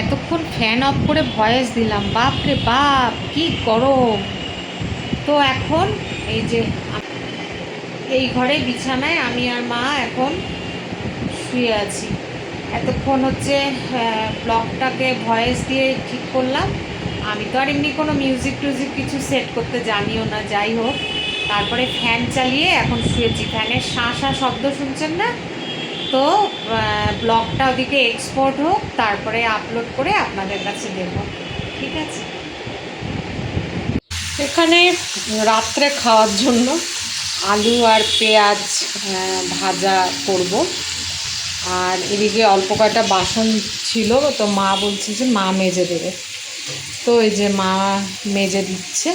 এতক্ষণ fan of করে voice দিলাম। বাপ রে বাপ, কি গরম। তো এখন এই যে এই ঘরে বিছানায় আমি আর মা এখন শুয়ে আছি। এতক্ষণ হচ্ছে ব্লগটাকে ভয়েস দিয়ে ঠিক করলাম। আমি তো আর এমনি কোনো মিউজিক টুজিক কিছু সেট করতে জানিও না, যাই হোক। তারপরে ফ্যান চালিয়ে এখন শুয়েছি। ফ্যানের শাঁ শাঁ শব্দ শুনছেন না? তো ব্লগটা ওদিকে এক্সপোর্ট হোক, তারপরে আপলোড করে আপনাদের কাছে দেব। ঠিক আছে? এখানে রাত্রে খাওয়ার জন্য আলু আর পেঁয়াজ ভাজা করব। আর এদিকে অল্প কয়টা বাসন ছিল, তো মা বলছে যে মা মেজে দেবে। তো এই যে মা মেজে দিচ্ছে।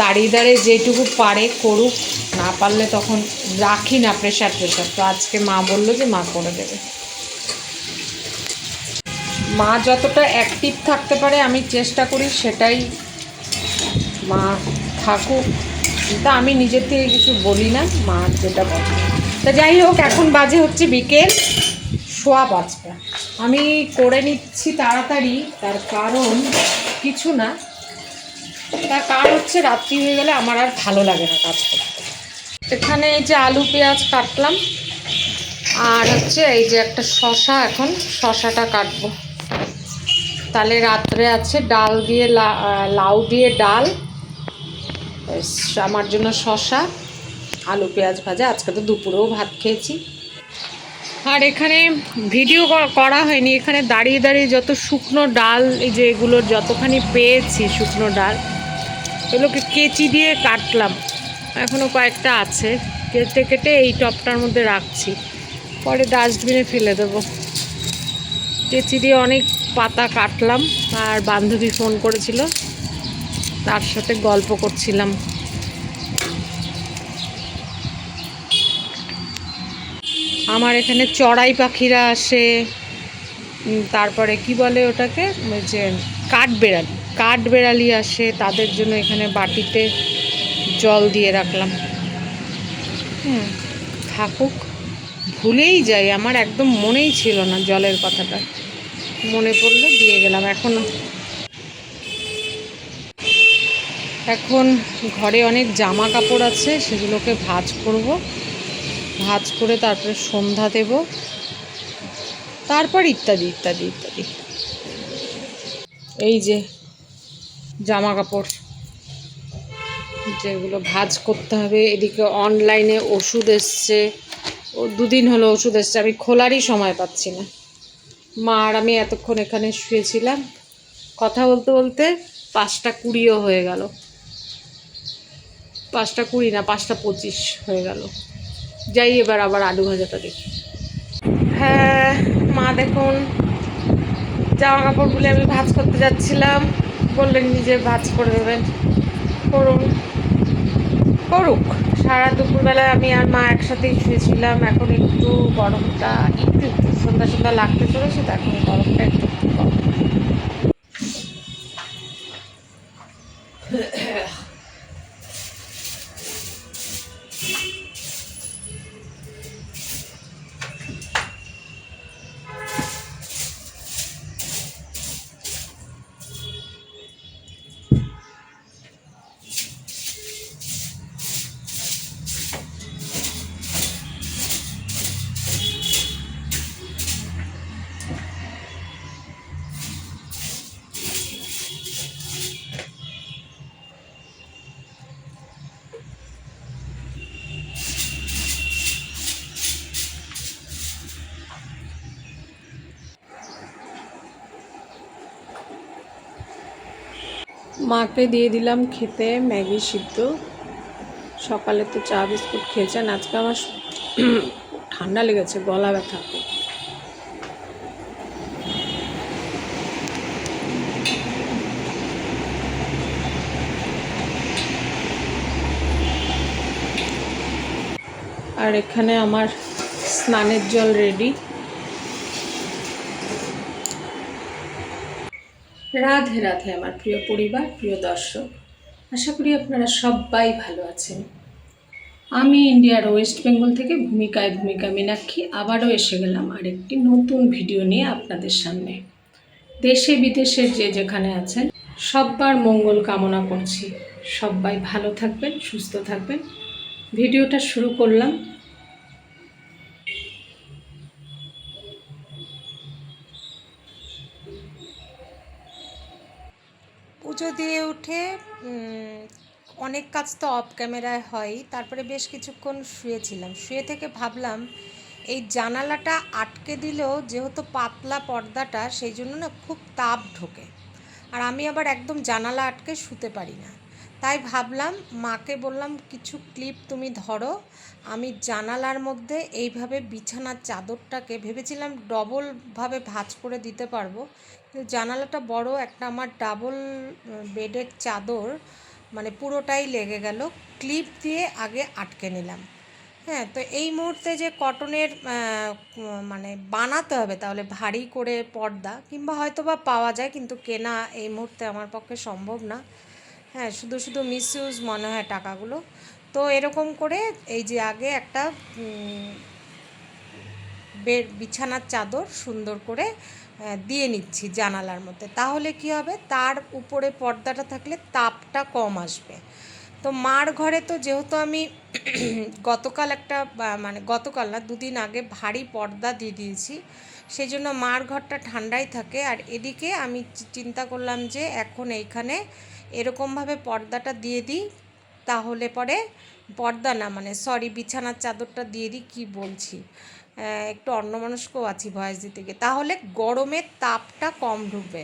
দাঁড়িয়ে দাঁড়িয়ে যেটুকু পারে করুক, না পারলে তখন রাখি না প্রেশার প্রেশার তো আজকে মা বলল যে মা করে দেবে। মা যতটা অ্যাক্টিভ থাকতে পারে, আমি চেষ্টা করি সেটাই মা থাকুক। কিন্তু আমি নিজের থেকে কিছু বলি না, মা যেটা বলে। তা যাই হোক, এখন বাজে হচ্ছে বিকেল, সোয়া পাঁচটা। আমি করে নিচ্ছি তাড়াতাড়ি, তার কারণ কিছু না। তার কারণ হচ্ছে রাত্রি হয়ে গেলে আমার আর ভালো লাগে না কাজ করতে। এখানে এই যে আলু, পেঁয়াজ কাটলাম। আর হচ্ছে এই যে একটা শশা এখন, শশাটা কাটবো। তাহলে রাত্রে আছে ডাল দিয়ে লাউ দিয়ে ডাল। আমার জন্য শশা, আলু, পেঁয়াজ ভাজা। আজকে তো দুপুরেও ভাত খেয়েছি। আর এখানে ভিডিও করা হয়নি। এখানে দাঁড়িয়ে দাঁড়িয়ে যত শুকনো ডাল, এই যে এগুলোর যতখানি পেয়েছি শুকনো ডাল এগুলোকে কেচি দিয়ে কাটলাম। এখনও কয়েকটা আছে। কেটে কেটে এই টপটার মধ্যে রাখছি। পরে ডাস্টবিনে ফেলে দেবো। কেচি দিয়ে অনেক পাতা কাটলাম। আর বান্ধবী ফোন করেছিল। তার সাথে গল্প করছিলাম। আমার এখানে চড়াই পাখিরা আসে। তারপরে কি বলে ওটাকে? যে কাঠবেড়ালি। কাঠবেড়ালি আসে, তাদের জন্য এখানে বাটিতে জল দিয়ে রাখলাম। হুম, থাকুক। ভুলেই যাই, আমার একদম মনেই ছিল না জলের কথাটা। মনে পড়ল, দিয়ে গেলাম। এখন এখন ঘরে অনেক জামা কাপড় আছে, সেগুলোকে ভাঁজ করব। ভাঁজ করে তারপরে সন্ধ্যা দেব। তারপর ইত্যাদি ইত্যাদি ইত্যাদি। এই যে জামা কাপড় যেগুলো ভাজ করতে হবে। এদিকে অনলাইনে ওষুধ এসছে। ও দুদিন হলো ওষুধ এসছে। আমি খোলারই সময় পাচ্ছি না। মা আর আমি এতক্ষণ এখানে শুয়েছিলাম। কথা বলতে বলতে পাঁচটা কুড়িও হয়ে গেল। পাঁচটা কুড়ি না, পাঁচটা পঁচিশ হয়ে গেল। যাই এবার আবার আলু ভাজাটা দেখি। হ্যাঁ মা দেখুন জামা কাপড়গুলি আমি ভাজ করতে যাচ্ছিলাম। বললেন, নিজে ভাজ করে দেবেন। করুন। করুক। সারা দুপুরবেলায় আমি আর মা একসাথেই শুয়েছিলাম। এখন একটু গরমটা, একটু একটু সন্ধ্যা সন্ধ্যা লাগতে চলেছে, তো এখন গরমটা একটু মাকে দিয়ে দিলাম খেতে, ম্যাগি সিদ্ধ। সকালে তো চা, বিস্কুট খেয়েছেন, আজকে আমার ঠান্ডা লেগেছে, গলা ব্যথা। আর এখানে আমার স্নানের জল রেডি রাধে রাধে আমার প্রিয় পরিবার, প্রিয় দর্শক। আশা করি আপনারা সবাই ভালো আছেন। আমি ইন্ডিয়ার ওয়েস্ট বেঙ্গল থেকে ভূমিকায় ভূমিকা মীনাক্ষী, আবারও এসে গেলাম আরেকটি নতুন ভিডিও নিয়ে আপনাদের সামনে। দেশে বিদেশের যে যেখানে আছেন, সব্বার মঙ্গল কামনা করছি। সবাই ভালো থাকবেন, সুস্থ থাকবেন। ভিডিওটা শুরু করলাম পুজো দিয়ে উঠে অনেক কাজ তো অফ ক্যামেরায় হয় তারপরে বেশ কিছুক্ষণ শুয়েছিলাম। শুয়ে থেকে ভাবলাম, এই জানালাটা আটকে দিলেও যেহেতু পাতলা পর্দাটা, সেই জন্য না খুব তাপ ঢোকে। আর আমি আবার একদম জানালা আটকে শুতে পারি না। তাই ভাবলাম, মাকে বললাম, কিছু ক্লিপ তুমি ধরো। আমি জানালার মধ্যে এইভাবে বিছানার চাদরটাকে ভেবেছিলাম ডবলভাবে ভাঁজ করে দিতে পারব। কিন্তু জানালাটা বড়, একটা আমার ডাবল বেডের চাদর মানে পুরোটাই লেগে গেল। ক্লিপ দিয়ে আগে আটকে নিলাম। হ্যাঁ তো এই মুহূর্তে যে কটনের মানে বানাতে হবে, তাহলে ভারী করে পর্দা, কিংবা হয়তো বা পাওয়া যায়, কিন্তু কেনা এই মুহূর্তে আমার পক্ষে সম্ভব না। হ্যাঁ শুধু শুধু মিসইউজ মনে হয় টাকাগুলো। তো এরকম করে এই যে আগে একটা বেড, বিছানার চাদর সুন্দর করে দিয়ে নিচ্ছি জানালার মধ্যে। তাহলে কি হবে? তার উপরে পর্দাটা থাকলে তাপটা কম আসবে। তো মার ঘরে তো যেহেতু আমি গতকাল একটা মানে গতকাল না, দুদিন আগে ভারী পর্দা দিয়ে দিয়েছি। সেই জন্য মার ঘরটা ঠান্ডাই থাকে। আর এদিকে আমি চিন্তা করলাম যে এখন এইখানে এরকমভাবে পর্দাটা দিয়ে দিই, তাহলে পরে পর্দা না মানে সরি বিছানার চাদরটা দিয়ে দিই, কী বলছি? একটু অন্যমনস্কও আছি ভয়েস দিতে গিয়ে। তাহলে গরমের তাপটা কম ঢুকবে।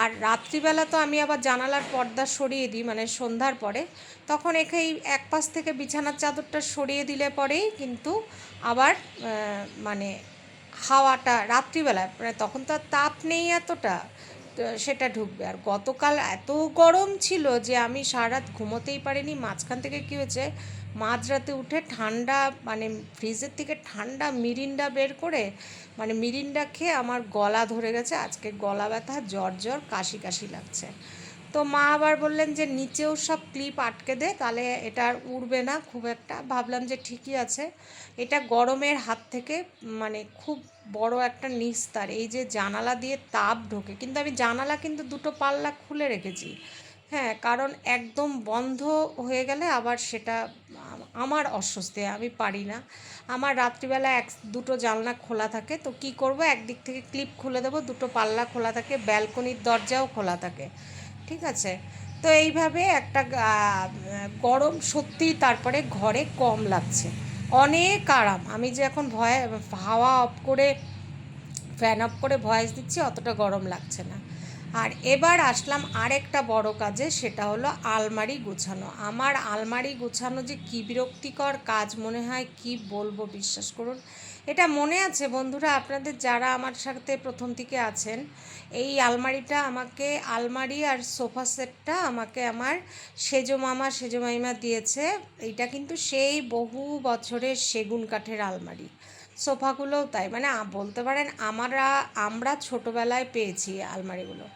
আর রাত্রিবেলা তো আমি আবার জানালার পর্দা সরিয়ে দিই মানে সন্ধ্যার পরে। তখন একে এক পাশ থেকে বিছানার চাদরটা সরিয়ে দিলে পরেই কিন্তু আবার মানে হাওয়াটা রাত্রিবেলায় মানে তখন তো আর তাপ নেই এতটা। সেটা ঢুকবে। আর গতকাল এত গরম ছিল যে আমি সারা রাত ঘুমোতেই পারিনি। মাঝখান থেকে কী হয়েছে, মাঝরাতে উঠে ঠান্ডা মানে ফ্রিজের থেকে ঠান্ডা মিরিন্ডা বের করে মানে মিরিন্ডা খেয়ে আমার গলা ধরে গেছে। আজকে গলা ব্যথা, জ্বর জ্বর, কাশি কাশি লাগছে। তো মা আবার বললেন যে, নিচেও সব ক্লিপ আটকে দে, তাহলে এটা আর উড়বে না খুব একটা। ভাবলাম যে ঠিকই আছে। এটা গরমের হাত থেকে মানে খুব বড় একটা নিস্তার, এই যে জানালা দিয়ে তাপ ঢোকে। কিন্তু আমি জানালা কিন্তু দুটো পাল্লা খুলে রেখেছি। হ্যাঁ কারণ একদম বন্ধ হয়ে গেলে আবার সেটা আমার অস্বস্তি, আমি পারি না। আমার রাত্রিবেলা এক, দুটো জানলা খোলা থাকে, তো কি করব? একদিক থেকে ক্লিপ খুলে দেবো, দুটো পাল্লা খোলা থাকে, ব্যালকনির দরজাও খোলা থাকে। ঠিক আছে? তো এইভাবে একটা গরম সত্যিই তারপরে ঘরে কম লাগছে। অনেক আরাম। আমি যে এখন ভয়, হাওয়া অফ করে ফ্যান অফ করে ভয়েস দিচ্ছি, অতটা গরম লাগছে না। আর এবার আসলাম আরেকটা বড় কাজে, সেটা হলো আলমারি গোছানো। আমার আলমারি গোছানো যে কী বিরক্তিকর কাজ মনে হয়, কি বলব বিশ্বাস করুন? এটা মনে আছে বন্ধুরা, আপনাদের যারা আমার সাথে প্রথম থেকে আছেন, এই আলমারিটা আমাকে, আলমারি আর সোফা সেটটা আমাকে আমার সেজো মামা, সেজো মাইমা দিয়েছে। এইটা কিন্তু সেই বহু বছরের সেগুন কাঠের আলমারি। সোফাগুলোও তাই মানে বলতে পারেন, আমরা আমরা ছোটোবেলায় পেয়েছি আলমারিগুলো।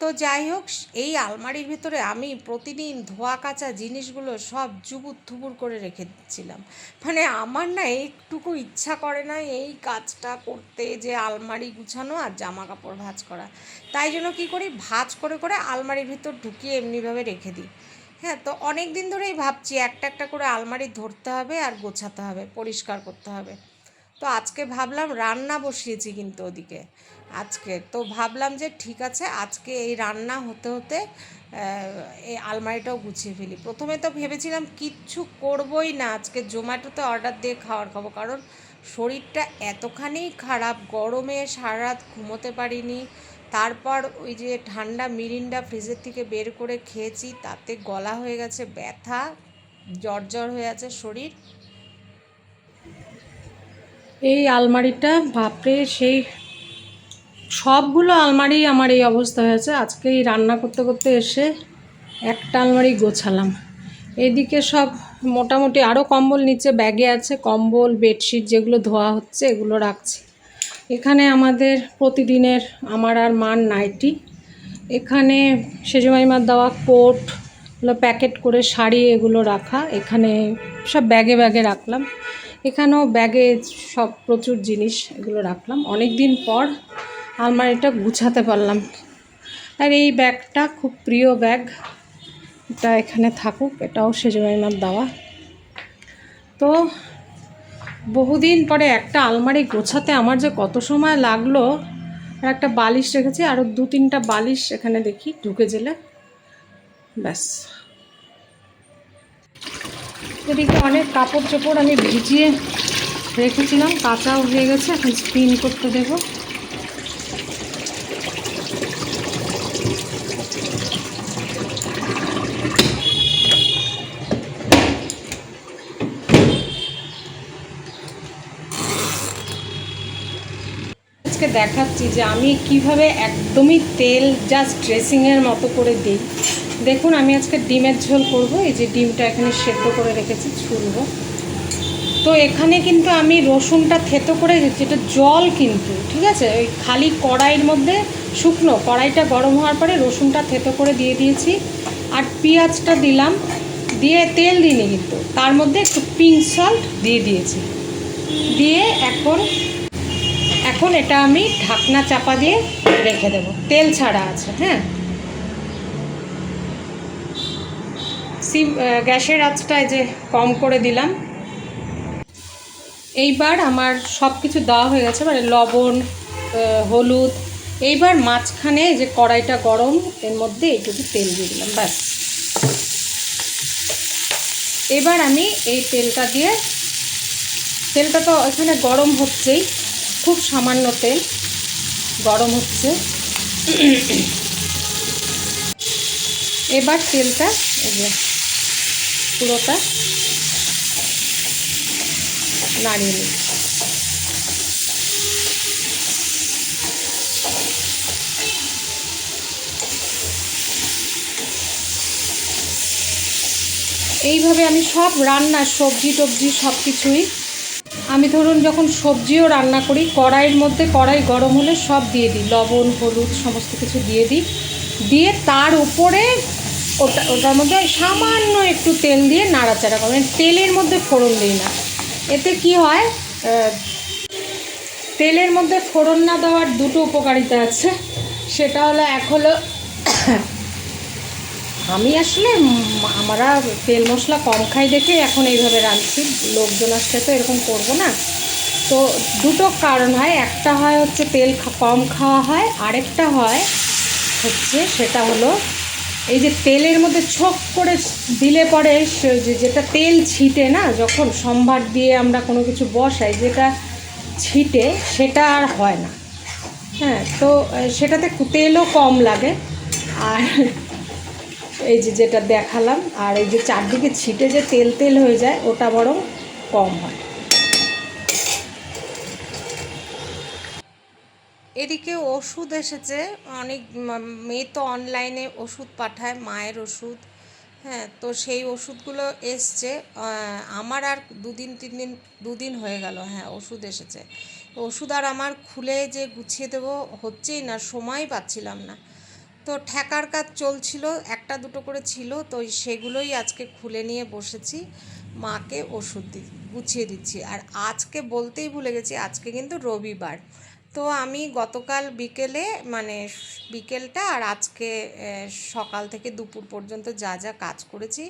তো যাই হোক, এই আলমারির ভিতরে আমি প্রতিদিন ধোয়া কাচা জিনিসগুলো সব জুবুর থুবুর করে রেখে দিচ্ছিলাম। মানে আমার না একটুকু ইচ্ছা করে না এই কাজটা করতে যে আলমারি গুছানো আর জামা কাপড় ভাঁজ করা। তাই জন্য কী করি, ভাঁজ করে করে আলমারির ভিতর ঢুকিয়ে এমনিভাবে রেখে দিই। হ্যাঁ তো অনেক দিন ধরেই ভাবছি একটা একটা করে আলমারি ধরতে হবে আর গোছাতে হবে, পরিষ্কার করতে হবে। তো আজকে ভাবলাম রান্না বসিয়েছি কিন্তু ওদিকে। আজকে। তো ভাবলাম যে ঠিক আছে, আজকে এই রান্না হতে হতে এই আলমারিটাও গুছিয়ে ফেলি। প্রথমে তো ভেবেছিলাম কিচ্ছু করবই না, আজকে জোম্যাটোতে অর্ডার দিয়ে খাওয়ার খাব, কারণ শরীরটা এতখানি খারাপ, গরমে সারা রাত ঘুমোতে পারিনি। তারপর ওই যে ঠান্ডা মিরিন্ডা ফ্রিজের থেকে বের করে খেয়েছি, তাতে গলা হয়ে গেছে ব্যথা, জ্বর জ্বর হয়ে আছে শরীর। এই আলমারিটা বাপরে, সেই সবগুলো আলমারি আমার এই অবস্থা হয়েছে। আজকে এই রান্না করতে করতে এসে একটা আলমারি গোছালাম। এদিকে সব মোটামুটি আরও কম্বল নিচে ব্যাগে আছে। কম্বল, বেডশিট যেগুলো ধোয়া হচ্ছে এগুলো রাখছি। এখানে আমাদের প্রতিদিনের আমার আর মার নাইটি। এখানে সেজমাইমার দেওয়া কোট, এগুলো প্যাকেট করে শাড়ি এগুলো রাখা। এখানে সব ব্যাগে ব্যাগে রাখলাম। এখানেও ব্যাগে সব প্রচুর জিনিস এগুলো রাখলাম। অনেক দিন পর আলমারিটা গুছাতে পারলাম। আর এই ব্যাগটা খুব প্রিয় ব্যাগ। এটা এখানে থাকুক, এটাও সেজমাইমার দেওয়া। তো বহুদিন পরে একটা আলমারি গোছাতে আমার যে কত সময় লাগল আর একটা বালিশ রেখেছি আরও দু তিনটা বালিশ এখানে দেখি, ঢুকে গেলে। ব্যাস। এদিকে অনেক কাপড় চোপড় আমি ভিজিয়ে রেখেছিলাম, কাঁচাও হয়ে গেছে, এখন স্পিন করতে দেবো। আজকে দেখাচ্ছি যে আমি কীভাবে একদমই তেল জাস্ট ড্রেসিংয়ের মতো করে দিই। দেখুন, আমি আজকে ডিমের ঝোল করব, এই যে ডিমটা এখানে সেদ্ধ করে রেখেছি, ছুলবো। তো এখানে কিন্তু আমি রসুনটা থেতো করে যেটা জল কিন্তু, ঠিক আছে? ওই খালি কড়াইয়ের মধ্যে শুকনো, কড়াইটা গরম হওয়ার পরে রসুনটা থেতো করে দিয়ে দিয়েছি। আর পেঁয়াজটা দিলাম, দিয়ে তেল দিইনি কিন্তু, তার মধ্যে একটু পিঙ্ক সল্ট দিয়ে দিয়েছি। দিয়ে এখন এখন এটা আমি ঢাকনা চাপা দিয়ে রেখে দেব। তেল ছাড়া আছে হ্যাঁ। সিম গ্যাসের আঁচটা এই যে কম করে দিলাম। এইবার আমার সব কিছু দেওয়া হয়ে গেছে মানে লবণ হলুদ। এইবার মাঝখানে যে কড়াইটা গরম, এর মধ্যে এইটুকু তেল দিয়ে দিলাম, ব্যাস। এবার আমি এই তেলটা দিয়ে, তেলটা তো এখানে গরম হচ্ছেই। খুব সামান্য তেল, গরম হচ্ছে। এবার তেলটা পুরোটা নাড়িয়ে নিই। এইভাবে আমি সব রান্না সবজি টবজি সব কিছুই আমি ধরুন যখন সবজিও রান্না করি, কড়াইয়ের মধ্যে কড়াই গরম হলে সব দিয়ে দিই। লবণ, হলুদ, সমস্ত কিছু দিয়ে দিই। দিয়ে তার উপরে ওটা, ওটার মধ্যে সামান্য একটু তেল দিয়ে নাড়াচাড়া করি। মানে তেলের মধ্যে ফোড়ন দিই না। এতে কি হয় তেলের মধ্যে ফোড়ন না দেওয়ার দুটো উপকারিতা আছে। সেটা হলো, এক হলো আমি আসলে আমরা তেল মশলা কম খাই দেখে এখন এইভাবে রাঁধছি। লোকজন আসলে তো এরকম করব না। তো দুটো কারণ হয়। একটা হয় হচ্ছে তেল কম খাওয়া হয়। আরেকটা হয় হচ্ছে সেটা হলো এই যে তেলের মধ্যে ছোক করে দিলে পরে যেটা তেল ছিটে না, যখন সম্ভার দিয়ে আমরা কোনো কিছু বসাই, যেটা ছিটে সেটা আর হয় না। হ্যাঁ তো সেটাতে তেলও কম লাগে। আর এই যে যেটা দেখালাম, আর এই যে চারদিকে ছিটে যে তেল তেল হয়ে যায়, ওটা বরং কম হয়। এদিকে ওষুধ এসেছে, অনেক মেয়ে তো অনলাইনে ওষুধ পাঠায়, মায়ের ওষুধ হ্যাঁ তো সেই ওষুধগুলো এসছে আমার আর দুদিন, তিন দিন, দুদিন হয়ে গেল হ্যাঁ ওষুধ এসেছে। ওষুধ আর আমার খুলে যে গুছিয়ে দেবো, হচ্ছেই না সময় পাচ্ছিলাম না। তো ঠেকার কাজ চলছিল, একটা দুটো করে ছিল, তো সেগুলোই আজকে খুলে নিয়ে বসেছি। মাকে ওষুধ দি, গুছিয়ে দিচ্ছি। আর আজকে বলতেই ভুলে গেছি, আজকে কিন্তু রবিবার। তো আমি গতকাল বিকেলে মানে বিকেলটা আর আজকে সকাল থেকে দুপুর পর্যন্ত যা যা কাজ করেছি,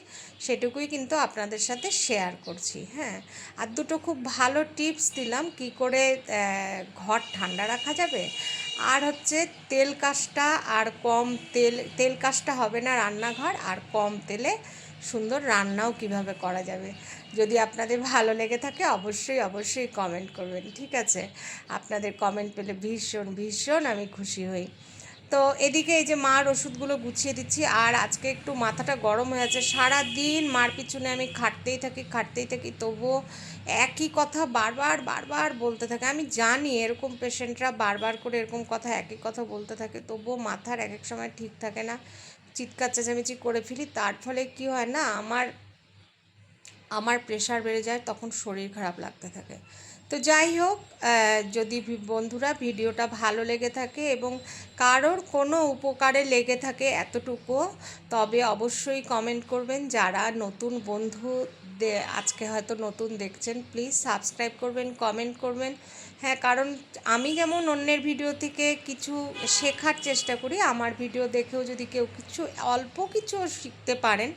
সেটুকুই কিন্তু আপনাদের সাথে শেয়ার করছি হ্যাঁ। আর দুটো খুব ভালো টিপস দিলাম, কি করে ঘর ঠান্ডা রাখা যাবে আর হচ্ছে তেল কাজটা আর কম তেল তেল কাজটা হবে না রান্নাঘর, আর কম তেলে সুন্দর রান্নাও কীভাবে করা যাবে। যদি আপনাদের ভালো লেগে থাকে, অবশ্যই অবশ্যই কমেন্ট করবেন, ঠিক আছে? আপনাদের কমেন্ট পেলে ভীষণ ভীষণ আমি খুশি হই। তো এদিকে এই যে মার ওষুধগুলো গুছিয়ে দিচ্ছি, আর আজকে একটু মাথাটা গরম হয়ে আছে। সারা দিন মার পিছনে আমি খাটতেই থাকি খাটতেই থাকি, তবুও একই কথা বারবার বারবার বলতে থাকে। আমি জানি এরকম পেশেন্টরা বারবার করে এরকম কথা, একই কথা বলতে থাকে, তবুও মাথার এক এক সময় ঠিক থাকে না। চিৎকার, চেঁচামেচি করে ফেলি, তার ফলে কি হয় না, আমার আমার প্রেশার বেড়ে যায়, তখন শরীর খারাপ লাগতে থাকে। তো যাই হোক যদি বন্ধুরা ভিডিওটা ভালো লেগে থাকে এবং কারোর কোনো উপকারে লেগে থাকে এতটুকু, তবে অবশ্যই কমেন্ট করবেন। যারা নতুন বন্ধু আজকে হয়তো নতুন দেখছেন প্লিজ সাবস্ক্রাইব করবেন কমেন্ট করবেন। হ্যাঁ কারণ আমি যেমন অন্যের ভিডিও থেকে কিছু শেখার চেষ্টা করি, আমার ভিডিও দেখেও যদি কেউ কিছু, অল্প কিছু শিখতে পারেন,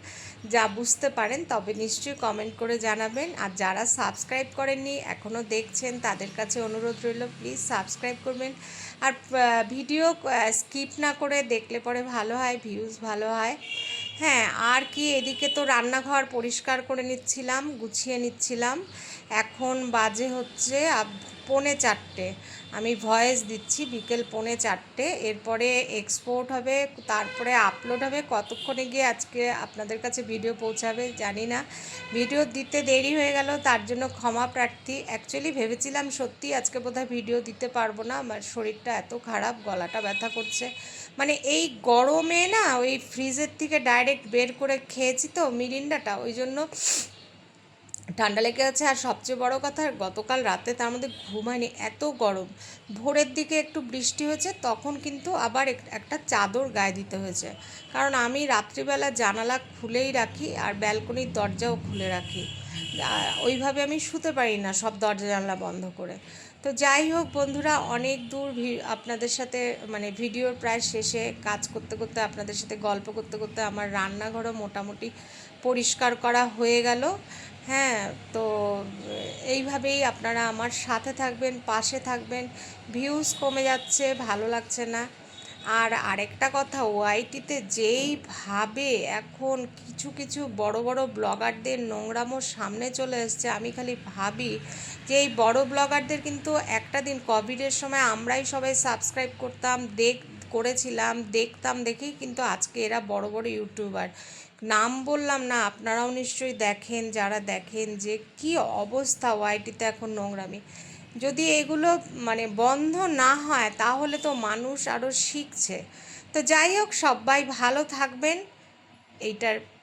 যা বুঝতে পারেন, তবে নিশ্চয়ই কমেন্ট করে জানাবেন। আর যারা সাবস্ক্রাইব করেননি এখনও দেখছেন, তাদের কাছে অনুরোধ রইল প্লিজ সাবস্ক্রাইব করবেন। আর ভিডিও স্কিপ না করে দেখলে পরে ভালো হয় ভিউজ ভালো হয়। হ্যাঁ আর কি, এদিকে তো রান্নাঘর পরিষ্কার করে নিচ্ছিলাম, গুছিয়ে নিচ্ছিলাম। এখন বাজে হচ্ছে পৌনে চারটে। আমি ভয়েস দিচ্ছি বিকেল পৌনে চারটে। এরপরে এক্সপোর্ট হবে, তারপরে আপলোড হবে। কতক্ষণে গিয়ে আজকে আপনাদের কাছে ভিডিও পৌঁছাবে জানি না। ভিডিও দিতে দেরি হয়ে গেল, তার জন্য ক্ষমা প্রার্থী। অ্যাকচুয়ালি ভেবেছিলাম সত্যি আজকে বোধহয় ভিডিও দিতে পারব না। আমার শরীরটা এত খারাপ, গলাটা ব্যথা করছে। মানে এই গরমে না, ওই ফ্রিজের থেকে ডাইরেক্ট বের করে খেয়েছি তো, মিরিন্ডাটা। ওই জন্য ঠান্ডা লেগে আছে আর সবচেয়ে বড় কথা, গতকাল রাতে তার মধ্যে ঘুমায়নি এত গরম। ভোরের দিকে একটু বৃষ্টি হয়েছে, তখন কিন্তু আবার একটা চাদর গায়ে দিতে হয়েছে। কারণ আমি রাত্রিবেলা জানালা খুলেই রাখি আর ব্যালকনির দরজাও খুলে রাখি। ওইভাবে আমি শুতে পারি না সব দরজা জানলা বন্ধ করে। তো যাই হোক বন্ধুরা, অনেক দূর আপনাদের সাথে মানে ভিডিওর প্রায় শেষে কাজ করতে করতে, আপনাদের সাথে গল্প করতে করতে আমার রান্নাঘরও মোটামুটি পরিষ্কার করা হয়ে গেল। হ্যাঁ তো এইভাবেই আপনারা আমার সাথে থাকবেন, পাশে থাকবেন। ভিউজ কমে যাচ্ছে, ভালো লাগছে না। আর আরেকটা কথা ওআইটিতে যেইভাবে এখন কিছু কিছু বড় বড় ব্লগারদের নোংরামো সামনে চলে এসছে, আমি খালি ভাবি যে এই বড় ব্লগারদের কিন্তু একটা দিন কোভিডের সময় আমরাই সবাই সাবস্ক্রাইব করতাম, দেখ, করেছিলাম, দেখতাম, দেখেই কিন্তু আজকে এরা বড় বড় ইউটিউবার নাম বললাম না, আপনারাও নিশ্চয়ই দেখেন, যারা দেখেন যে কি অবস্থা ওয়াইটিতে এখন নোংরামি। যদি এগুলো মানে বন্ধ না হয়, তাহলে তো মানুষ আরও শিখছে। তো যাই হোক, সবাই ভালো থাকবেন। এইটার